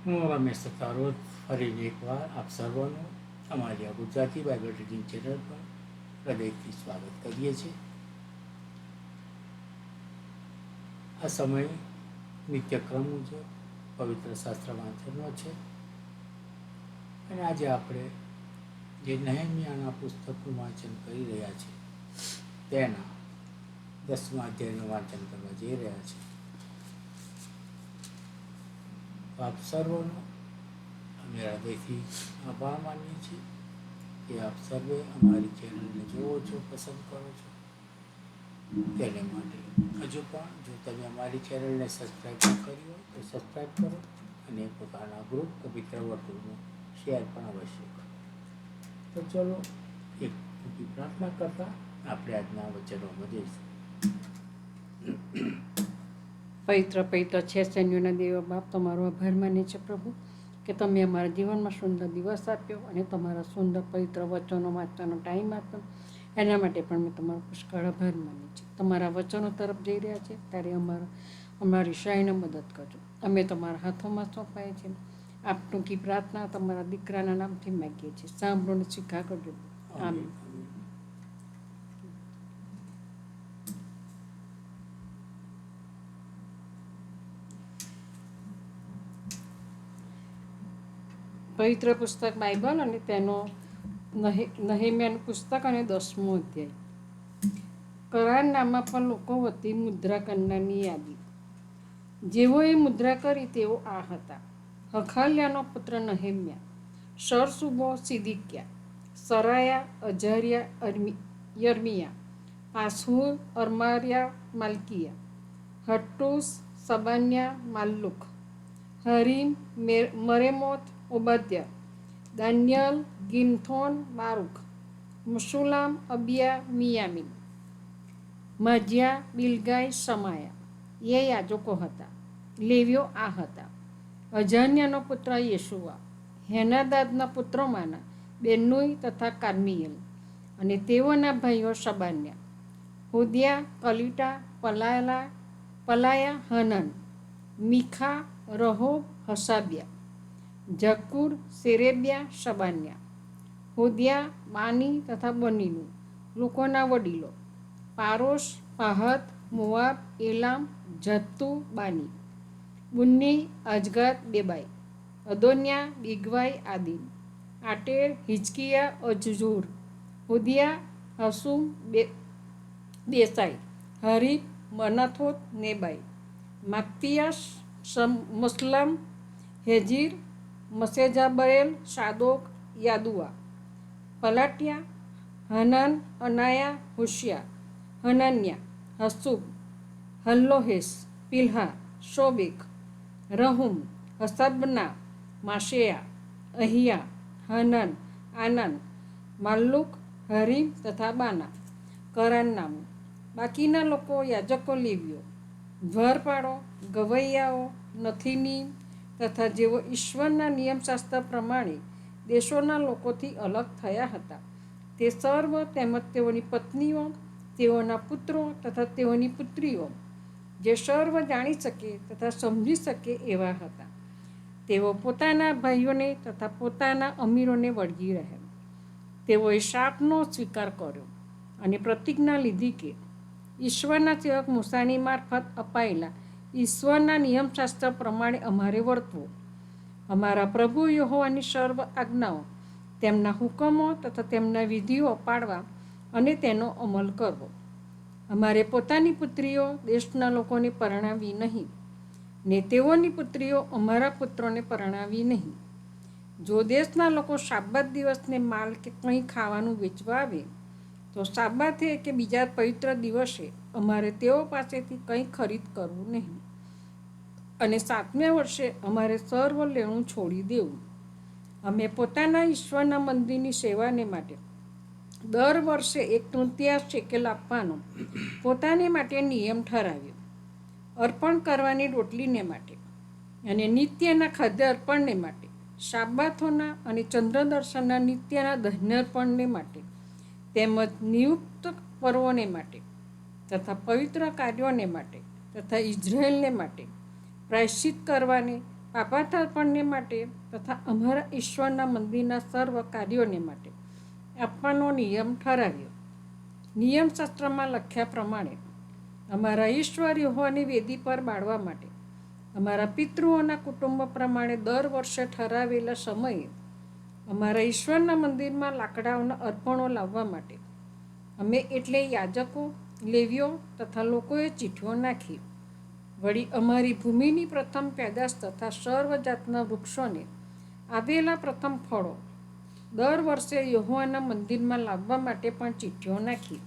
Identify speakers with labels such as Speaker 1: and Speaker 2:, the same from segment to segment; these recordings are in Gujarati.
Speaker 1: હું રમેશ સત્તારોજ ફરી એકવાર આપ સર્વનું અમારી આ ગુજરાતી બાઇબલ રીડિંગ ચેનલ પર હૃદયથી સ્વાગત કરીએ છીએ આ સમય નિત્યક્રમ મુજબ પવિત્ર શાસ્ત્ર વાંચનનો છે અને આજે આપણે જે નહેમિયાના પુસ્તકનું વાંચન કરી રહ્યા છીએ તેના દસમા અધ્યાયનું વાંચન કરવા જઈ રહ્યા છીએ તો આપ સર્વનો અમે હૃદયથી આભાર માનીએ છીએ કે આપ સર્વે અમારી ચેનલને જોવો છો, પસંદ કરો છો. તેને માટે હજુ પણ જો તમે અમારી ચેનલને સબસ્ક્રાઈબ ન કરી હોય તો સબસ્ક્રાઈબ કરો અને પોતાના ગ્રુપ કે મિત્ર વર્તુળમાં શેર પણ અવશ્ય કરો. તો ચલો એક પ્રાર્થના કરતા આપણે આજના વચનોમાં જઈશું.
Speaker 2: પવિત્ર પવિત્ર છે સૈન્યોના દેવ બાપ તમારો આભાર માને છે પ્રભુ કે તમે અમારા જીવનમાં સુંદર દિવસ આપ્યો અને તમારા સુંદર પવિત્ર વચનો વાંચવાનો ટાઈમ આપ્યો. એના માટે પણ મેં તમારો પુષ્કળ આભાર માને છે તમારા વચનો તરફ જઈ રહ્યા છે ત્યારે અમારા અમારી શાહીને મદદ કરજો. અમે તમારા હાથોમાં સોંપાય છે. આપનું કી પ્રાર્થના તમારા દીકરાના નામથી માગીએ છીએ. સાંભળોને સ્વીકાર કરજો. આમીન. પવિત્ર પુસ્તક બાઇબલ અને તેનો નહે- નહેમ્યાનું પુસ્તક અને દસમો અધ્યાય. કરારનામા પણ લોકો વતી મુદ્રા કરનારની યાદી. જેઓએ મુદ્રા કરી તેઓ આ હતા. હખાલ્યાનો પુત્ર નહેમ્યા, સરસુબો સિદિક્યા, સરાયા, અજારિયા, અર્મી, યર્મિયા પાસહુર અરમારિયા, માલકિયા, હટ્ટુસ, સબાન્યા માલ્લુક હરીમ, મેર- મરેમોત ઓબદ્યા દાનિયલ ગિન્થોન બારુક મુસુલામ અબિયા મિયામિન મજિયા બિલગાય સમાયા. એ યાજકો હતા. લેવ્યો આ હતા. અજાન્યાનો પુત્ર યેશુઆ. હેનાદાદના પુત્રોમાંના બેનુઈ તથા કાર્મિયલ અને તેઓના ભાઈઓ સબાન્યા હુદિયા, કલિટા, પલાયલા, પલાયા, હનન, મીખા, રહોબ, હસાબ્યા. જકુર, સેરેબ્યા, શબાન્યા, હોદિયા બાની તથા બનીનું, લોકોના વડીલો, પારોશ પાહત મુઆબ, એલામ, જત્તુ, બાની, બુન્ની, અજગર, બેબાઈ, અદોન્યા, બિગવાઈ આદિન આટેર હિચકિયા અજજુર, હુદિયા, હસુમ, બે દેસાઈ હરીફ મનાથોત, નેબાઈ માક્તિયાસ મુસ્લમ, હેજીર મસેજાબયેલ શાદોક યાદુઆ પલાટિયા હનન, અનાયા હુશિયા હનન્યા, હસુબ, હલ્લોહેસ પિલ્હા શોબિક, રહુમ, હસબના, માશેયા, અહિયા, હનન, આનંદ, માલ્લુક, હરીમ તથા બાના. કરારનામું બાકીના લોકો યાજકો લેવ્યો. ધ્વરપાડો ગવૈયાઓ નથીની તથા જેઓ ઈશ્વરના નિયમશાસ્ત્ર પ્રમાણે દેશોના લોકોથી અલગ થયા હતા. તે સર્વ તેમજ તેઓની પત્નીઓ, તેઓના પુત્રો તથા તેઓની પુત્રીઓ, જે સર્વ જાણી શકે તથા સમજી શકે એવા હતા. તેઓ પોતાના ભાઈઓને તથા પોતાના અમીરોને વળગી રહ્યા. તેઓએ શાપનો સ્વીકાર કર્યો અને પ્રતિજ્ઞા લીધી કે ઈશ્વરના સેવક મુસાની મારફત અપાયેલા ઈશ્વરના નિયમશાસ્ત્ર પ્રમાણે અમારે વર્તવું. અમારા પ્રભુ યહોવાની સર્વ આજ્ઞાઓ, તેમના હુકમો તથા તેમના વિધિઓ પાડવા અને તેનો અમલ કરવો. અમારે પોતાની પુત્રીઓ દેશના લોકોને પરણાવી નહીં, ને તેઓની પુત્રીઓ અમારા પુત્રોને પરણાવી નહીં. જો દેશના લોકો શાબ્બાત દિવસને માલ કે કંઈ ખાવાનું વેચવા આવે તો સાબાથે કે બીજા પવિત્ર દિવસે અમારે તેઓ પાસેથી કંઈ ખરીદ કરવું નહીં. અને સાતમે વર્ષે અમારે સર્વ લેણું છોડી દેવું. અમે પોતાના ઈશ્વરના મંદિરની સેવાને માટે દર વર્ષે એક તૃતીયાંશ શેકેલ આપવાનો પોતાને માટે નિયમ ઠરાવ્યો. અર્પણ કરવાની રોટલીને માટે અને નિત્યના ખાદ્ય અર્પણને માટે શાબાથોના અને ચંદ્રદર્શનના નિત્યના દહ્નર્પણને માટે તેમજ નિયુક્ત પર્વોને માટે તથા પવિત્ર કાર્યોને માટે તથા ઇઝરાયલને માટે પ્રાયશ્ચિત કરવાને પાપાથાપણને માટે તથા અમારા ઈશ્વરના મંદિરના સર્વ કાર્યોને માટે આપવાનો નિયમ ઠરાવ્યો. નિયમશાસ્ત્રમાં લખ્યા પ્રમાણે, અમારા ઈશ્વર યહોવાની વેદી પર બાળવા માટે અમારા પિતૃઓના કુટુંબ પ્રમાણે દર વર્ષે ઠરાવેલા સમયે અમારા ઈશ્વરના મંદિરમાં લાકડાઓના અર્પણો લાવવા માટે. અમે એટલે યાજકો, લેવીઓ તથા લોકોએ ચીઠીઓ નાખી. વળી અમારી ભૂમિની પ્રથમ પેદાશ તથા સર્વ જાતના વૃક્ષોને આવેલા પ્રથમ ફળો દર વર્ષે યહોવાના મંદિરમાં લાવવા માટે પણ ચીઠીઓ નાખી.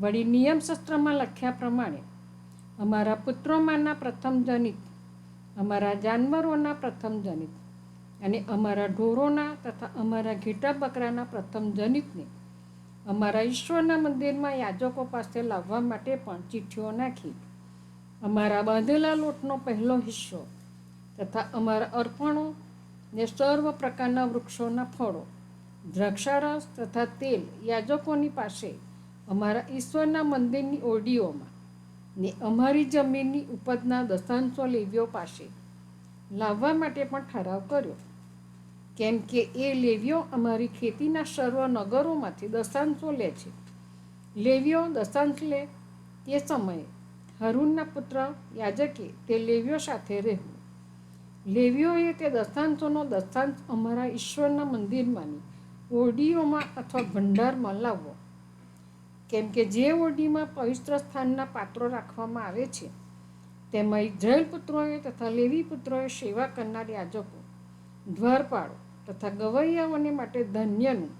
Speaker 2: વળી નિયમશાસ્ત્રમાં લખ્યા પ્રમાણે અમારા પુત્રોમાંના પ્રથમ જનિત, અમારા જાનવરોના પ્રથમ જનિત અને અમારા ઢોરોના તથા અમારા ઘેટા બકરાના પ્રથમ જનિતને અમારા ઈશ્વરના મંદિરમાં યાજકો પાસે લાવવા માટે પણ ચિઠ્ઠીઓ નાખી. અમારા બાંધેલા લોટનો પહેલો હિસ્સો તથા અમારા અર્પણો ને સર્વ પ્રકારના વૃક્ષોના ફળો, દ્રાક્ષારસ તથા તેલ યાજકોની પાસે અમારા ઈશ્વરના મંદિરની ઓરડીઓમાં ને અમારી જમીનની ઉપજના દશાંશો લેવીઓ પાસે લાવવા માટે પણ ઠરાવ કર્યો. કેમ કે એ લેવીઓ અમારી ખેતીના સર્વ નગરોમાંથી દશાંશો લે છે. લેવીઓ દશાંશ લે તે સમયે હરુણના પુત્ર યાજકે તે લેવીઓ સાથે રહેવું. લેવીઓએ તે દશાંશોનો દશાંશ અમારા ઈશ્વરના મંદિરમાંની ઓરડીઓમાં અથવા ભંડારમાં લાવવો. કેમ કે જે ઓરડીમાં પવિત્ર સ્થાનના પાત્રો રાખવામાં આવે છે તેમાં ઇઝરાયલ પુત્રોએ તથા લેવી પુત્રોએ સેવા કરનાર યાજકો દ્વારપાળો તથા ગવૈયાઓને માટે ધન્યનું,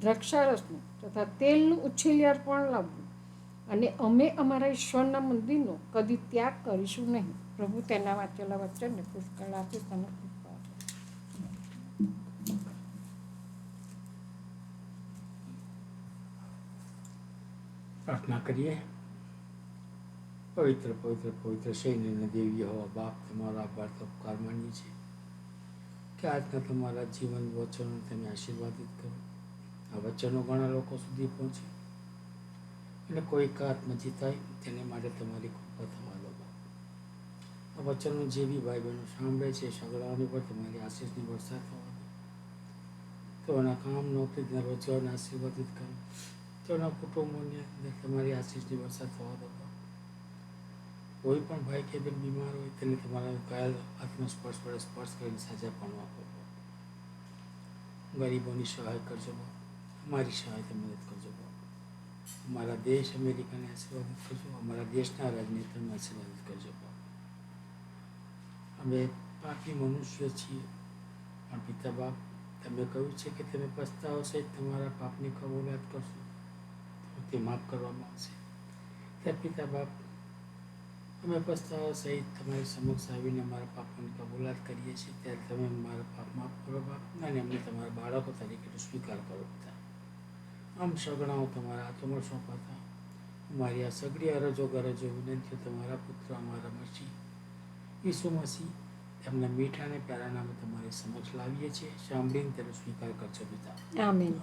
Speaker 2: દ્રાક્ષારસનું તથા તેલનું ઉછેલિયાર પણ લાવવું. અને અમે અમારા ઈશ્વરના મંદિરનો કદી ત્યાગ કરીશું નહીં. પ્રભુ તેના વાંચેલા વચનને પુષ્કળ આપે કૃપા
Speaker 1: પ્રાર્થના કરીએ. પવિત્ર પવિત્ર પવિત્ર શૈલીને દેવી હોવા બાપ, તમારા આભાર તો ઉપકાર માનીએ છીએ કે આજના તમારા જીવન વચનો તમે આશીર્વાદિત કરો. આ વચનો ઘણા લોકો સુધી પહોંચે. અને કોઈ આત્મ જીતાય, તેને માટે તમારી કૃપા દો આ વચનો જે બી ભાઈ બહેનો સાંભળે છે, સગડાઓની પર તમારી આશીષની વરસાદ થવા દો. તેઓના કામ નોકરી રોજગારને આશીર્વાદિત કરો. તેઓના કુટુંબોની અંદર તમારી આશીષની વરસાદ થવા દો. કોઈ પણ ભાઈ કે બેન બીમાર હોય તેને તમારા કયા આત્મસ્પર્શ વડે સ્પર્શ કરીને સાજા પણ આપો ગરીબોની સહાય કરજો અમારી સહાયથી મદદ કરજો અમારા દેશ અમેરિકાને આશીર્વાદિત કરજો. અમારા દેશના રાજનેતાને આશીર્વાદિત કરજો અમે પાપી મનુષ્ય છીએ. પણ પિતા બાપ, તમે કહ્યું છે કે તમે પસ્તાવો સહિત તમારા પાપની કબૂલાત કરશો. તો તે માફ કરવામાં આવશે. ત્યાં પિતા બાપ અમે પસ્તાવા સહિત તમારી સમક્ષ આવીને અમારા પાપની કબૂલાત કરીએ છીએ. ત્યારે તમે મારા પાપ માફ કરો બાપ, અને અમને તમારા બાળકો તરીકે સ્વીકાર કરો પિતા આમ સગણાઓ તમારા હાથોમાં સોંપાતા. અમારી આ સગડી અરજો ગરજો વિનંતીઓ તમારા પુત્ર અમારા મસી ઈસુ મસી તેમના મીઠા અને પ્યારા નામે તમારી સમક્ષ લાવીએ છીએ. સાંભળીને તેનો સ્વીકાર કરજો પિતા. આમીન.